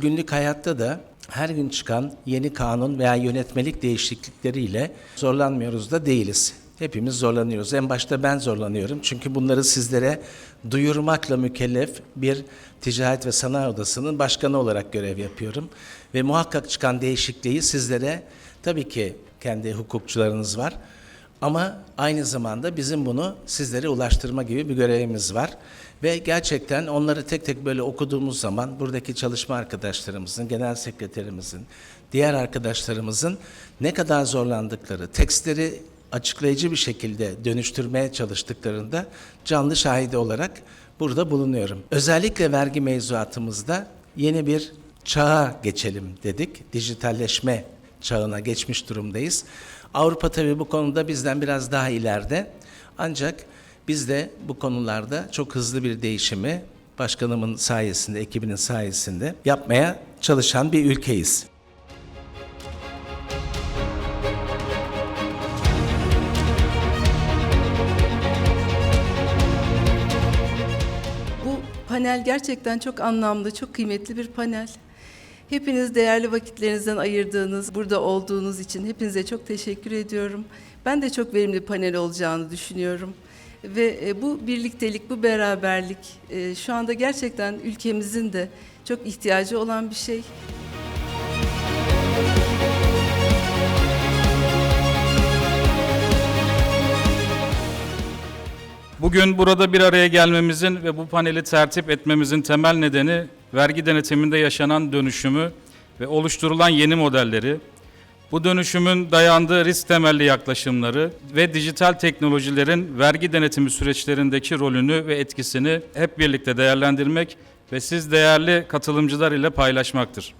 Günlük hayatta da her gün çıkan yeni kanun veya yönetmelik değişiklikleriyle zorlanmıyoruz da değiliz. Hepimiz zorlanıyoruz. En başta ben zorlanıyorum. Çünkü bunları sizlere duyurmakla mükellef bir ticaret ve sanayi odasının başkanı olarak görev yapıyorum. Ve muhakkak çıkan değişikliği sizlere tabii ki kendi hukukçularınız var. Ama aynı zamanda bizim bunu sizlere ulaştırma gibi bir görevimiz var. Ve gerçekten onları tek tek böyle okuduğumuz zaman buradaki çalışma arkadaşlarımızın, genel sekreterimizin, diğer arkadaşlarımızın ne kadar zorlandıkları, tekstleri açıklayıcı bir şekilde dönüştürmeye çalıştıklarında canlı şahidi olarak burada bulunuyorum. Özellikle vergi mevzuatımızda yeni bir çağa geçelim dedik. Dijitalleşme çağına geçmiş durumdayız. Avrupa tabii bu konuda bizden biraz daha ileride. Ancak biz de bu konularda çok hızlı bir değişimi başkanımın sayesinde, ekibinin sayesinde yapmaya çalışan bir ülkeyiz. Bu panel gerçekten çok anlamlı, çok kıymetli bir panel. Hepiniz değerli vakitlerinizden ayırdığınız, burada olduğunuz için hepinize çok teşekkür ediyorum. Ben de çok verimli panel olacağını düşünüyorum. Ve e, bu birliktelik, bu beraberlik e, şu anda gerçekten ülkemizin de çok ihtiyacı olan bir şey. Bugün burada bir araya gelmemizin ve bu paneli tertip etmemizin temel nedeni vergi denetiminde yaşanan dönüşümü ve oluşturulan yeni modelleri, bu dönüşümün dayandığı risk temelli yaklaşımları ve dijital teknolojilerin vergi denetimi süreçlerindeki rolünü ve etkisini hep birlikte değerlendirmek ve siz değerli katılımcılar ile paylaşmaktır.